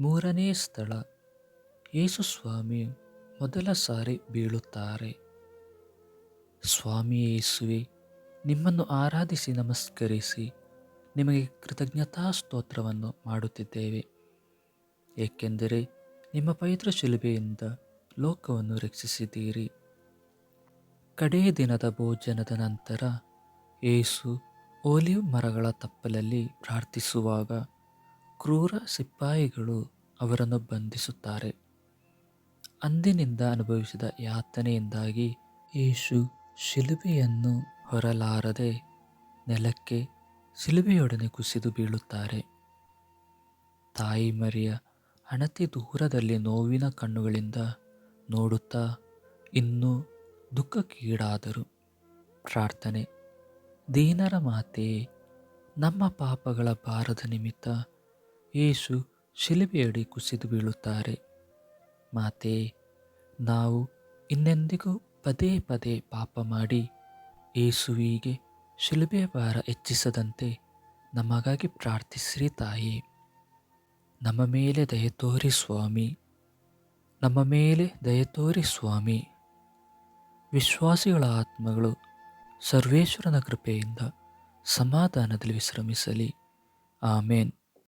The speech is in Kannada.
ಮೂರನೇ ಸ್ಥಳ. ಯೇಸು ಸ್ವಾಮಿ ಮೊದಲ ಸಾರಿ ಬೀಳುತ್ತಾರೆ. ಸ್ವಾಮಿ ಯೇಸುವೆ, ನಿಮ್ಮನ್ನು ಆರಾಧಿಸಿ ನಮಸ್ಕರಿಸಿ, ನಿಮಗೆ ಕೃತಜ್ಞತಾ ಸ್ತೋತ್ರವನ್ನು ಮಾಡುತ್ತಿದ್ದೇವೆ. ಏಕೆಂದರೆ ನಿಮ್ಮ ಪವಿತ್ರ ಶಿಲುಬೆಯಿಂದ ಲೋಕವನ್ನು ರಕ್ಷಿಸಿದ್ದೀರಿ. ಕಡೇ ದಿನದ ಭೋಜನದ ನಂತರ ಏಸು ಓಲಿವ್ ಮರಗಳ ತಪ್ಪಲಲ್ಲಿ ಪ್ರಾರ್ಥಿಸುವಾಗ ಕ್ರೂರ ಸಿಪಾಯಿಗಳು ಅವರನ್ನು ಬಂಧಿಸುತ್ತಾರೆ. ಅಂದಿನಿಂದ ಅನುಭವಿಸಿದ ಯಾತನೆಯಿಂದಾಗಿ ಯೇಸು ಶಿಲುಬೆಯನ್ನು ಹೊರಲಾರದೆ ನೆಲಕ್ಕೆ ಶಿಲುಬೆಯೊಡನೆ ಕುಸಿದು ಬೀಳುತ್ತಾರೆ. ತಾಯಿ ಮರಿಯ ಅಣತಿ ದೂರದಲ್ಲಿ ನೋವಿನ ಕಣ್ಣುಗಳಿಂದ ನೋಡುತ್ತಾ ಇನ್ನೂ ದುಃಖಕ್ಕೀಡಾದರು. ಪ್ರಾರ್ಥನೆ, ದೀನರ ಮಾತೆಯೇ, ನಮ್ಮ ಪಾಪಗಳ ಭಾರದ ನಿಮಿತ್ತ ಯೇಸು ಶಿಲುಬೆಯಡಿ ಕುಸಿದು ಬೀಳುತ್ತಾರೆ. ಮಾತೆ, ನಾವು ಇನ್ನೆಂದಿಗೂ ಪದೇ ಪದೇ ಪಾಪ ಮಾಡಿ ಯೇಸುವಿಗೆ ಶಿಲುಬೆಯ ಭಾರ ಹೆಚ್ಚಿಸದಂತೆ ನಮಗಾಗಿ ಪ್ರಾರ್ಥಿಸ್ರಿ ತಾಯಿ. ನಮ್ಮ ಮೇಲೆ ದಯ ತೋರಿ ಸ್ವಾಮಿ, ನಮ್ಮ ಮೇಲೆ ದಯ ತೋರಿ ಸ್ವಾಮಿ. ವಿಶ್ವಾಸಿಗಳ ಆತ್ಮಗಳು ಸರ್ವೇಶ್ವರನ ಕೃಪೆಯಿಂದ ಸಮಾಧಾನದಲ್ಲಿ ವಿಶ್ರಮಿಸಲಿ. ಆಮೇನ್.